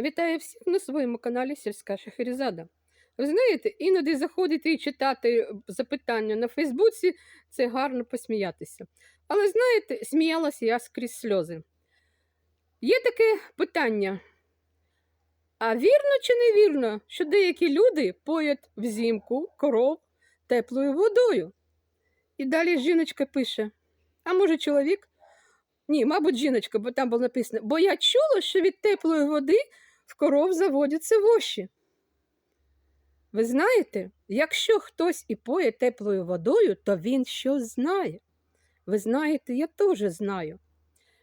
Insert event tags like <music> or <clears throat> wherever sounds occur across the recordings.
Вітаю всіх на своєму каналі Сільська Шахерезада. Ви знаєте, іноді заходити і читати запитання на Фейсбуці це гарно посміятися. Але знаєте, сміялася я скрізь сльози. Є таке питання: а вірно чи не вірно, що деякі люди поять взимку коров теплою водою? І далі жіночка пише: а може чоловік? Ні, мабуть, жіночка, бо там було написано, бо я чула, що від теплої води в коров заводяться воші. Ви знаєте, якщо хтось і поє теплою водою, то він щось знає. Ви знаєте, я теж знаю.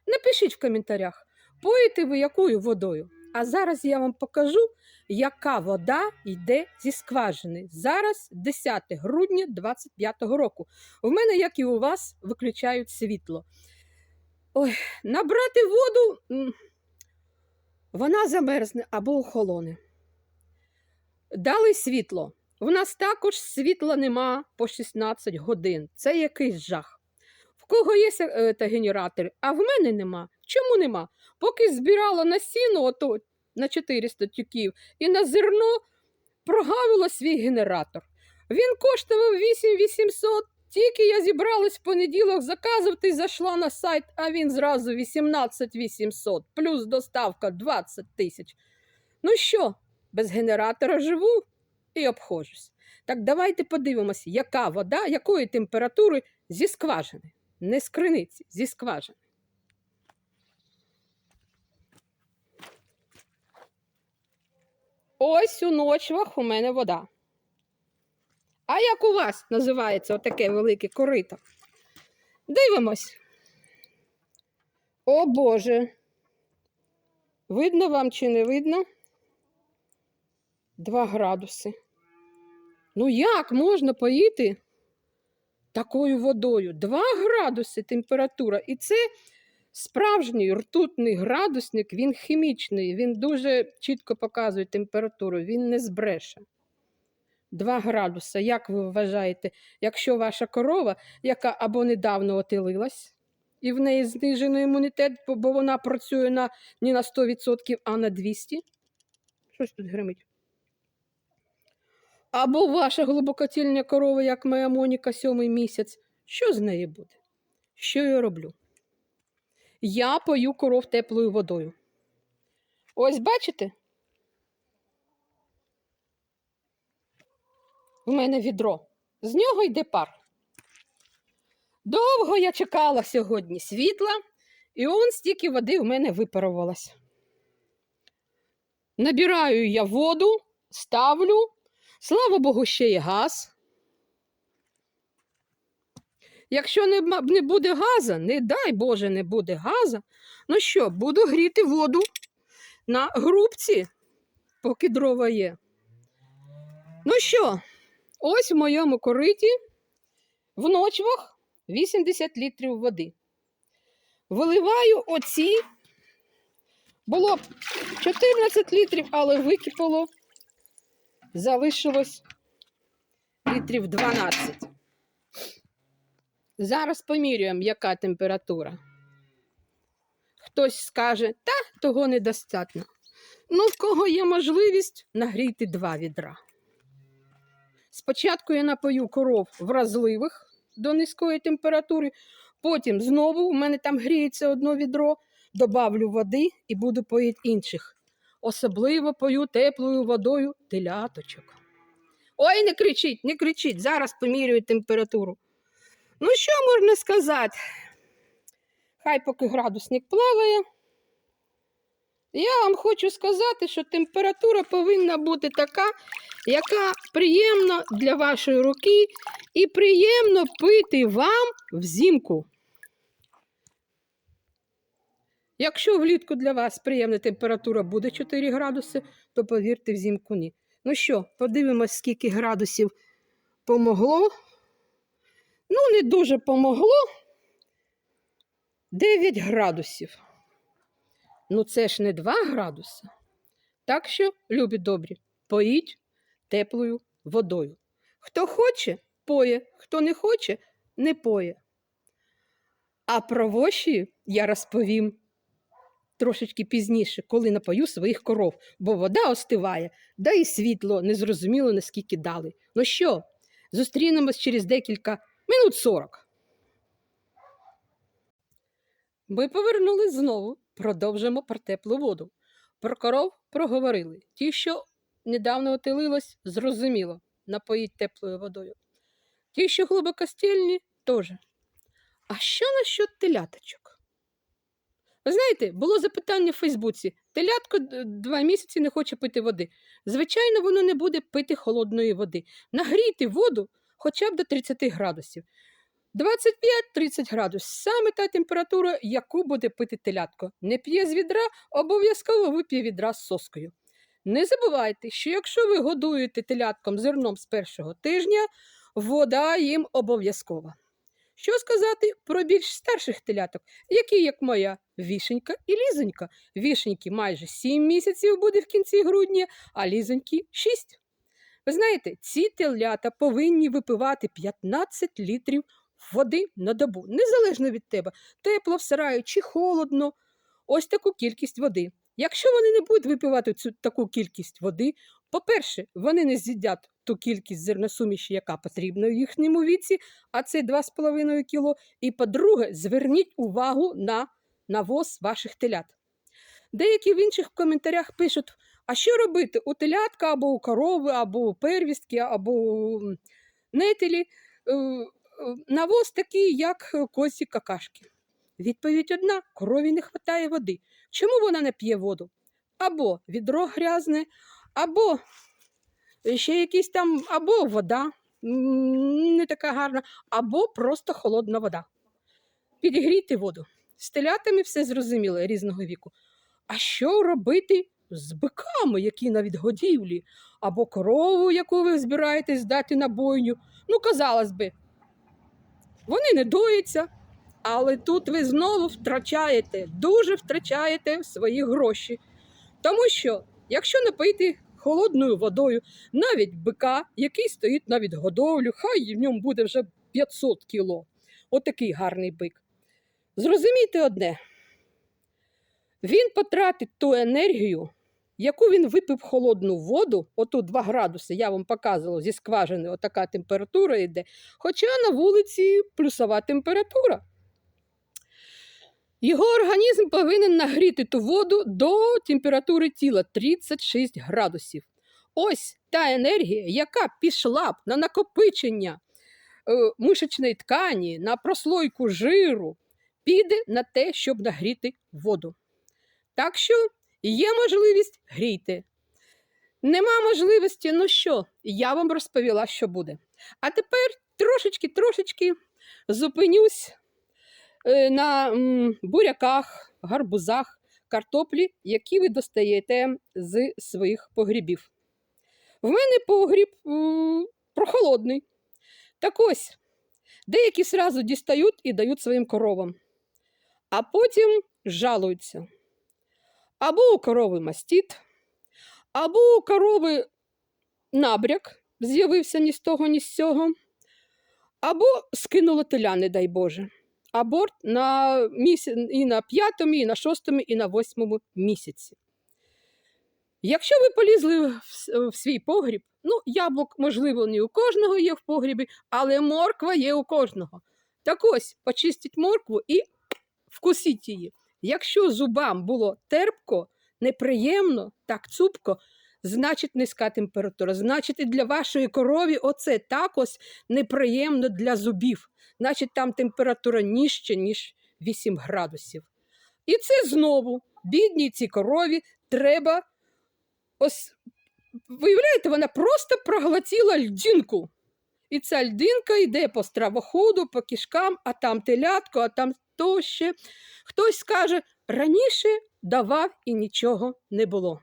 Напишіть в коментарях, поїте ви якою водою. А зараз я вам покажу, яка вода йде зі скважини. Зараз 10 грудня 25 року. У мене, як і у вас, виключають світло. Ой, набрати воду, вона замерзне або охолоне. Дали світло. У нас також світла нема по 16 годин. Це якийсь жах. В кого є е, та генератор, а в мене нема. Чому нема? Поки збирала на сіно ото, на 400 тюків і на зерно прогавила свій генератор. Він коштував 8800. Тільки я зібралась в понеділок заказувати, зайшла на сайт, а він зразу 18 800, плюс доставка 20 тисяч. Ну що, без генератора живу і обходжусь. Так давайте подивимося, яка вода, якої температури зі скважини. Не з криниці, зі скважини. Ось у ночвах у мене вода. А як у вас називається отаке велике корито? Дивимось. О Боже. Видно вам чи не видно? Два градуси. Ну як можна поїти такою водою? Два градуси температура. І це справжній ртутний градусник, він хімічний, він дуже чітко показує температуру, він не збреше. 2 градуса. Як ви вважаєте, якщо ваша корова, яка або недавно отилилась, і в неї знижений імунітет, бо- вона працює на, не на 100%, а на 200%? Щось тут гримить. Або ваша глибокотільня корова, як моя Моніка, сьомий місяць. Що з нею буде? Що я роблю? Я пою коров теплою водою. Ось бачите? У мене відро. З нього йде пар. Довго я чекала сьогодні світла, і он стільки води в мене випарувалось. Набираю я воду, ставлю. Слава Богу, ще є газ. Якщо не, не буде газа, не дай Боже, не буде газа, ну що, буду гріти воду на грубці, поки дрова є. Ну що, ось в моєму кориті в ночвах 80 літрів води. Виливаю оці. Було б 14 літрів, але википало. Залишилось літрів 12. Зараз помірюємо, яка температура. Хтось скаже, та того недостатньо. Ну, в кого є можливість нагріти два відра. Спочатку я напою коров вразливих до низької температури, потім знову у мене там гріється одно відро, добавлю води і буду поїти інших. Особливо пою теплою водою теляточок. Ой, не кричіть, не кричіть, зараз помірюю температуру. Ну, що можна сказати? Хай поки градусник плаває. Я вам хочу сказати, що температура повинна бути така, яка приємна для вашої руки і приємно пити вам взимку. Якщо влітку для вас приємна температура буде 4 градуси, то повірте, взимку ні. Ну що, подивимось, скільки градусів помогло. Ну, не дуже помогло. 9 градусів. Ну, це ж не 2 градуси. Так що, любі добрі, поїть теплою водою. Хто хоче, поє, хто не хоче, не поє. А про воші я розповім трошечки пізніше, коли напою своїх коров, бо вода остиває, да і світло незрозуміло наскільки дали. Ну що, зустрінемось через декілька минут сорок. Ми повернулись знову, продовжимо про теплу воду. Про коров проговорили. Ті, що недавно отелилось, зрозуміло, напоїть теплою водою. Ті, що глибокостільні, теж. А що насчет теляточок? Ви знаєте, було запитання в Фейсбуці: телятко два місяці не хоче пити води. Звичайно, воно не буде пити холодної води. Нагрійте воду хоча б до 30 градусів. 25-30 градусів саме та температура, яку буде пити телятко. Не п'є з відра, обов'язково вип'є відра з соскою. Не забувайте, що якщо ви годуєте телятком зерном з першого тижня, вода їм обов'язкова. Що сказати про більш старших теляток, які, як моя, вішенька і лізонька. Вішеньки майже 7 місяців буде в кінці грудня, а лізоньки 6. Ви знаєте, ці телята повинні випивати 15 літрів води на добу, незалежно від тебе, тепло в сараї чи холодно. Ось таку кількість води. Якщо вони не будуть випивати цю таку кількість води, по-перше, вони не з'їдять ту кількість зерносуміші, яка потрібна в їхньому віці, а це 2,5 кг. І по-друге, зверніть увагу на навоз ваших телят. Деякі в інших коментарях пишуть, а що робити у телятка або у корови, або у первістки, або у нетелі. Е, е, Навоз такий, як е, козі какашки. Відповідь одна: корові не вистачає води. Чому вона не п'є воду? Або відро грязне, або ще якісь там, або вода не така гарна, або просто холодна вода. Підігрійте воду. З все зрозуміло різного віку. А що робити з биками, які на відгодівлі, або корову, яку ви збираєтесь здати на бойню? Ну, казалось би, вони не доїться, але тут ви знову втрачаєте, дуже втрачаєте свої гроші. Тому що, якщо напити холодною водою навіть бика, який стоїть на відгодовлю, хай в ньому буде вже 500 кіло. Отакий гарний бик. Зрозумійте одне, він потратить ту енергію, яку він випив холодну воду, отут 2 градуси, я вам показувала зі скважини, отака температура йде, хоча на вулиці плюсова температура. Його організм повинен нагріти ту воду до температури тіла 36 градусів. Ось та енергія, яка пішла б на накопичення е, мишечної ткані, на прослойку жиру, піде на те, щоб нагріти воду. Так що є можливість грійте. Нема можливості, ну що, я вам розповіла, що буде. А тепер трошечки-трошечки зупинюсь е, на буряках, гарбузах, картоплі, які ви достаєте з своїх погрібів. В мене погріб прохолодний. Так ось, деякі сразу дістають і дають своїм коровам, а потім жалуються. Або у корови мастіт, або у корови набряк з'явився ні з того, ні з цього, або скинуло теля, не дай Боже. Аборт на місяць, і на п'ятому, і на шостому, і на восьмому місяці. Якщо ви полізли в, свій погріб, ну, яблук, можливо, не у кожного є в погрібі, але морква є у кожного. Так ось, почистіть моркву і вкусіть її. Якщо зубам було терпко, неприємно, так цупко, значить низька температура. Значить, і для вашої корові оце так ось неприємно для зубів. Значить, там температура нижче, ніж 8 градусів. І це знову бідній цій корові треба. Ось, виявляєте, вона просто проглотила льдинку. І ця льдинка йде по стравоходу, по кишкам, а там телятко, а там то ще. Хтось скаже, раніше давав і нічого не було.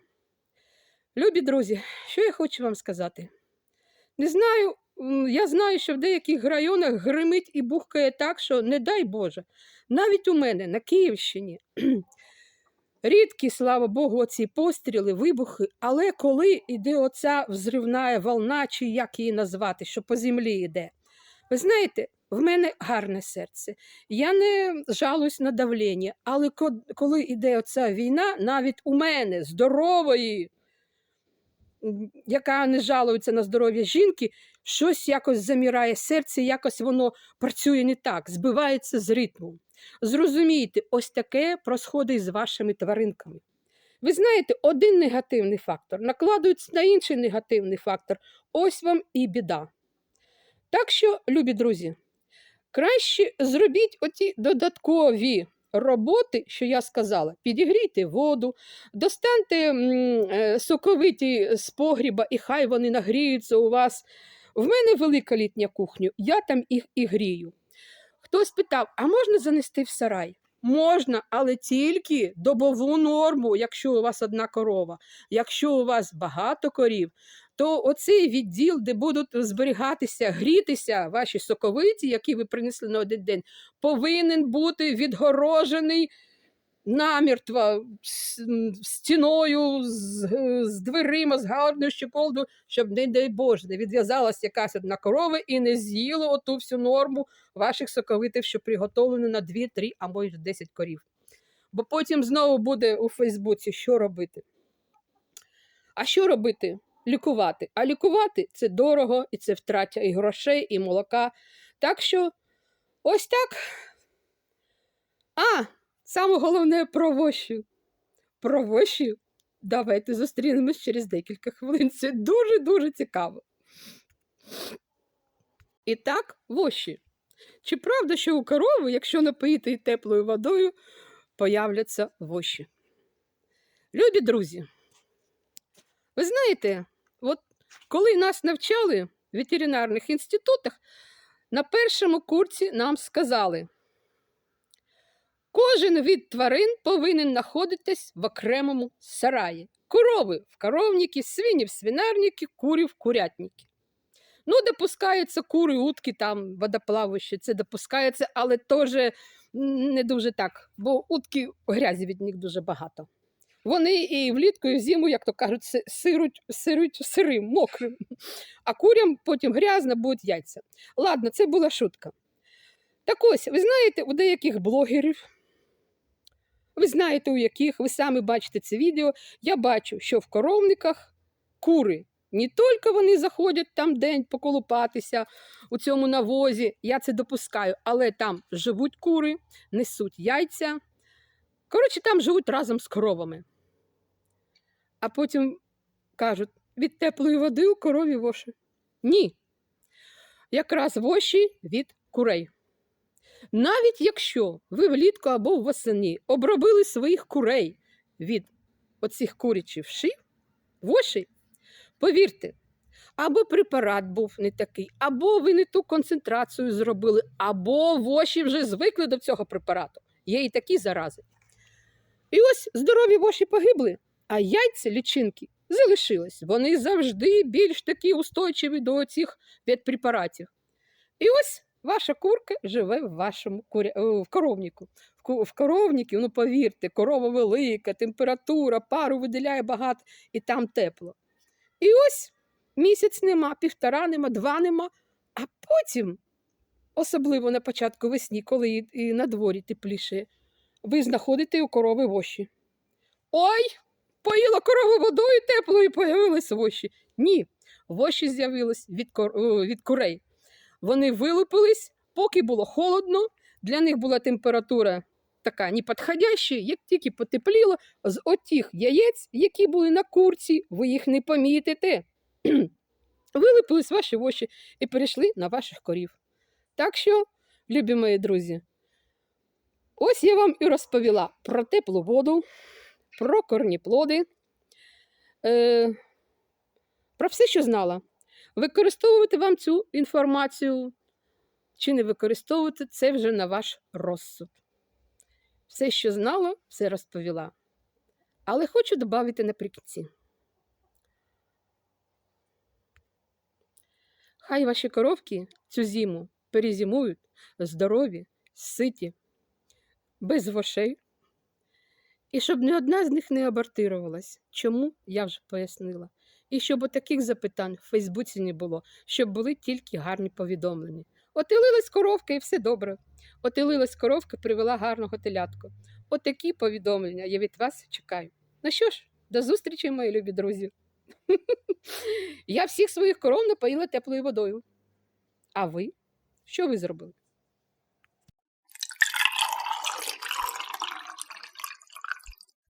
Любі друзі, що я хочу вам сказати? Не знаю, я знаю, що в деяких районах гримить і бухкає так, що не дай Боже. Навіть у мене на Київщині рідкі, слава Богу, оці постріли, вибухи, але коли йде оця взривна волна, чи як її назвати, що по землі йде, Ви знаєте, в мене гарне серце. Я не жалуюсь на давлення, але коли йде оця війна, навіть у мене здорової, яка не жалується на здоров'я жінки, щось якось заміряє серце, якось воно працює не так, збивається з ритму. Зрозумійте, ось таке просходить з вашими тваринками. Ви знаєте, один негативний фактор накладується на інший негативний фактор. Ось вам і біда. Так що, любі друзі, краще зробіть оті додаткові роботи, що я сказала. Підігрійте воду, достаньте е, соковиті з погріба, і хай вони нагріються у вас. В мене велика літня кухня, я там їх і грію. Хтось питав, а можна занести в сарай? Можна, але тільки добову норму, якщо у вас одна корова. Якщо у вас багато корів, то оцей відділ, де будуть зберігатися, грітися ваші соковиті, які ви принесли на один день, повинен бути відгорожений намертво стіною, з, з дверима, з гарною щеколдою, щоб, не дай Боже, не відв'язалась якась одна корова і не з'їла оту всю норму ваших соковитих, що приготовлено на 2, 3 або й 10 корів. Бо потім знову буде у Фейсбуці, що робити. А що робити? Лікувати. А лікувати це дорого, і це втраття і грошей, і молока. Так що ось так. А, саме головне про вощу. Про вощу. Давайте зустрінемось через декілька хвилин. Це дуже-дуже цікаво. І так, вощі. Чи правда, що у корови, якщо напоїти її теплою водою, появляться вощі? Любі друзі, ви знаєте, от коли нас навчали в ветеринарних інститутах, на першому курсі нам сказали, кожен від тварин повинен знаходитись в окремому сараї. Корови в коровніки, свині в свинарники, курі в курятники. Ну, допускаються кури, утки, там водоплаваючі, це допускається, але теж не дуже так, бо утки грязі від них дуже багато. Вони і влітку, і взиму, як то кажуть, си- сируть, сируть сирим, мокрим. А курям потім грязно будуть яйця. Ладно, це була шутка. Так ось, ви знаєте, у деяких блогерів, ви знаєте, у яких, ви самі бачите це відео, я бачу, що в коровниках кури. Не тільки вони заходять там день поколупатися у цьому навозі, я це допускаю, але там живуть кури, несуть яйця. Коротше, там живуть разом з коровами. А потім кажуть, від теплої води у корові воші. Ні. Якраз воші від курей. Навіть якщо ви влітку або восени обробили своїх курей від оцих курячих вшив, вошей, повірте, або препарат був не такий, або ви не ту концентрацію зробили, або воші вже звикли до цього препарату. Є і такі зарази. І ось здорові воші погибли, а яйця лічинки залишились. Вони завжди більш такі устойчиві до цих ветпрепаратів. І ось ваша курка живе в вашому куря... е, в коровнику. В ку- коровнику, ну повірте, корова велика, температура, пару виділяє багато, і там тепло. І ось місяць нема, півтора нема, два нема, а потім, особливо на початку весні, коли і- на дворі тепліше, ви знаходите у корови воші. Ой, поїла корову водою теплою появились воші. Ні, воші з'явились від, кор... від курей. Вони вилупились, поки було холодно, для них була температура така неподходяща, як тільки потепліло, з отих яєць, які були на курці, ви їх не помітите. <clears throat> Вилупились ваші воші і перейшли на ваших корів. Так що, любі мої друзі, ось я вам і розповіла про теплу воду, про корніплоди, е, про все, що знала. Використовувати вам цю інформацію чи не використовувати це вже на ваш розсуд. Все, що знала, все розповіла. Але хочу додати наприкінці. Хай ваші коровки цю зиму перезимують здорові, ситі, без вошей. І щоб ні одна з них не абортирувалась. Чому, я вже пояснила. І щоб таких запитань в Фейсбуці не було, щоб були тільки гарні повідомлення. Отелилась коровка і все добре. Отелилась коровка, привела гарного телятку. Отакі повідомлення я від вас чекаю. Ну що ж, до зустрічі, мої любі друзі. <laughs> Я всіх своїх коров напоїла теплою водою. А ви? Що ви зробили?